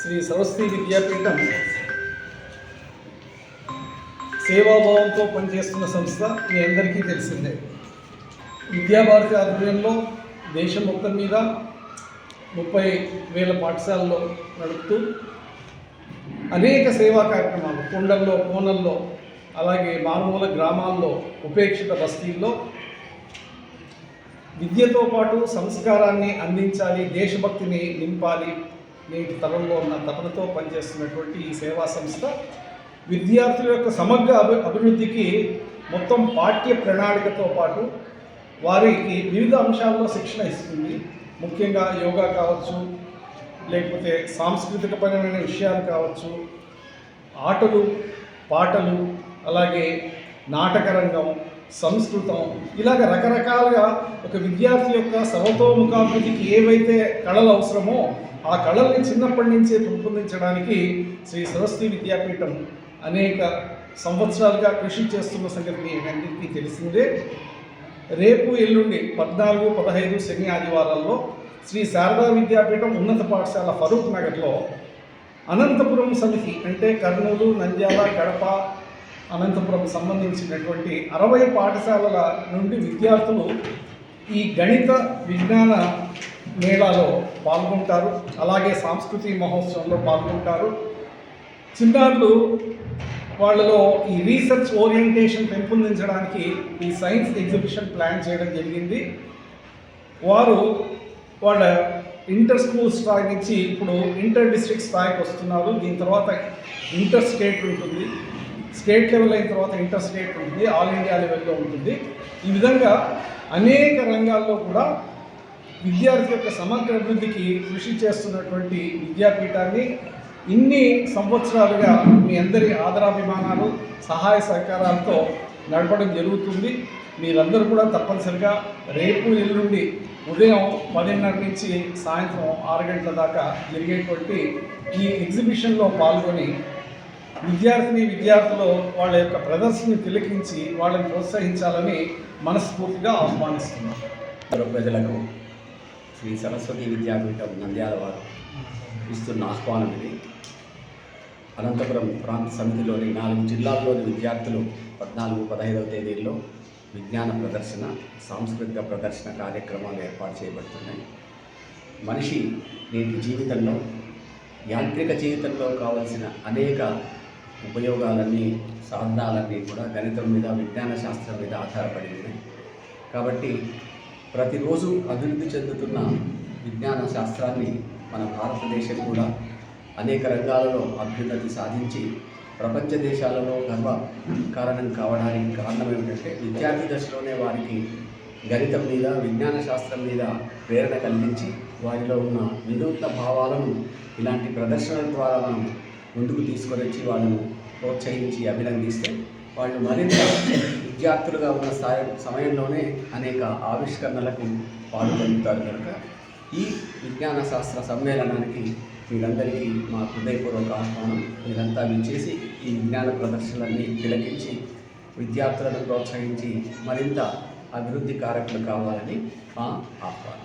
శ్రీ సరస్వతి విద్యాపీఠం సేవాభావంతో పనిచేస్తున్న సంస్థ మీ అందరికీ తెలిసిందే. విద్యాభారతి ఆధ్వర్యంలో దేశం మొత్తం మీద ముప్పై వేల పాఠశాలలో నడుపుతూ అనేక సేవా కార్యక్రమాలు కొండల్లో కోనల్లో అలాగే మారుమూల గ్రామాల్లో ఉపేక్షిత బస్తీల్లో విద్యతో పాటు సంస్కారాన్ని అందించాలి దేశభక్తిని నింపాలి నేటి తరంలో ఉన్న తపనతో పనిచేస్తున్నటువంటి ఈ సేవా సంస్థ విద్యార్థుల యొక్క సమగ్ర అభి అభివృద్ధికి మొత్తం పాఠ్య ప్రణాళికతో పాటు వారికి వివిధ అంశాల్లో శిక్షణ ఇస్తుంది. ముఖ్యంగా యోగా కావచ్చు లేకపోతే సాంస్కృతికపరమైన విషయాలు కావచ్చు ఆటలు పాటలు అలాగే నాటకరంగం సంస్కృతం ఇలాగ రకరకాలుగా ఒక విద్యార్థి యొక్క సర్వతోముఖాభివృద్ధికి ఏవైతే కళలు అవసరమో ఆ కళల్ని చిన్నప్పటి నుంచే పెంపొందించడానికి శ్రీ సరస్వతి విద్యాపీఠం అనేక సంవత్సరాలుగా కృషి చేస్తున్న సంగతి మీ అందరికీ తెలిసిందే. రేపు ఎల్లుండి పద్నాలుగు పదహైదు శని ఆదివారాల్లో శ్రీ శారదా విద్యాపీఠం ఉన్నత పాఠశాల ఫరూక్ నగర్లో అనంతపురం సమితి అంటే కర్నూలు నంద్యాల కడప అనంతపురం సంబంధించినటువంటి అరవై పాఠశాలల నుండి విద్యార్థులు ఈ గణిత విజ్ఞాన మేళాలో పాల్గొంటారు. అలాగే సాంస్కృతిక మహోత్సవంలో పాల్గొంటారు. చిన్నారులు వాళ్ళలో ఈ రీసెర్చ్ ఓరియంటేషన్ పెంపొందించడానికి ఈ సైన్స్ ఎగ్జిబిషన్ ప్లాన్ చేయడం జరిగింది. వారు వాళ్ళ ఇంటర్ స్కూల్ స్థాయి నుంచి ఇప్పుడు ఇంటర్ డిస్ట్రిక్ట్ స్థాయికి వస్తున్నారు. దీని తర్వాత ఇంటర్ స్టేట్ ఉంటుంది. స్టేట్ లెవెల్ అయిన తర్వాత ఇంటర్ స్టేట్ ఉంటుంది. ఆల్ ఇండియా లెవెల్లో ఉంటుంది. ఈ విధంగా అనేక రంగాల్లో కూడా విద్యార్థి యొక్క సమగ్ర అభివృద్ధికి కృషి చేస్తున్నటువంటి విద్యాపీఠాన్ని ఇన్ని సంవత్సరాలుగా మీ అందరి ఆదరాభిమానాలు సహాయ సహకారాలతో నడపడం జరుగుతుంది. మీరందరూ కూడా తప్పనిసరిగా రేపు ఎల్లుండి ఉదయం పదిన్నర నుంచి సాయంత్రం ఆరు గంటల దాకా జరిగేటువంటి ఈ ఎగ్జిబిషన్లో పాల్గొని విద్యార్థిని విద్యార్థులు వాళ్ళ యొక్క ప్రదర్శనని తిలకించి వాళ్ళని ప్రోత్సహించాలని మనస్ఫూర్తిగా ఆహ్వానిస్తున్నాం. ప్రజలకు శ్రీ సరస్వతి విద్యాపీఠం నంద్యాల వారు ఇస్తున్న ఆహ్వానం ఇది. అనంతపురం ప్రాంత సమితిలోని నాలుగు జిల్లాల్లోని విద్యార్థులు పద్నాలుగు పదహైదవ తేదీల్లో విజ్ఞాన ప్రదర్శన సాంస్కృతిక ప్రదర్శన కార్యక్రమాలు ఏర్పాటు చేయబడుతున్నాయి. మనిషి నేటి జీవితంలో యాంత్రిక జీవితంలో కావలసిన అనేక ఉపయోగాలన్నీ సాధనాలన్నీ కూడా గణితం మీద విజ్ఞాన శాస్త్రం మీద ఆధారపడి ఉన్నాయి. కాబట్టి ప్రతిరోజు అభివృద్ధి చెందుతున్న విజ్ఞాన శాస్త్రాన్ని మన భారతదేశం కూడా అనేక రంగాలలో అభ్యున్నతి సాధించి ప్రపంచ దేశాలలో గర్వ కారణం కావడానికి కారణం ఏమిటంటే విద్యార్థి దశలోనే వారికి గణితం మీద విజ్ఞాన శాస్త్రం మీద ప్రేరణ కలిగించి వారిలో ఉన్న వినూత్న భావాలను ఇలాంటి ప్రదర్శనల ద్వారా మనం ముందుకు తీసుకొని వచ్చి వాళ్ళను ప్రోత్సహించి అభినందిస్తే వాళ్ళు మరింత విద్యార్థులుగా ఉన్న స్థాయి సమయంలోనే అనేక ఆవిష్కరణలకు పాల్గొంటారు కనుక ఈ విజ్ఞాన శాస్త్ర సమ్మేళనానికి మీరందరికీ మా హృదయపూర్వక ఆహ్వానం. మీరంతా విచ్చేసి ఈ విజ్ఞాన ప్రదర్శనలన్నీ తిలకించి విద్యార్థులను ప్రోత్సహించి మరింత అభివృద్ధి కారకులు కావాలని మా ఆహ్వానం.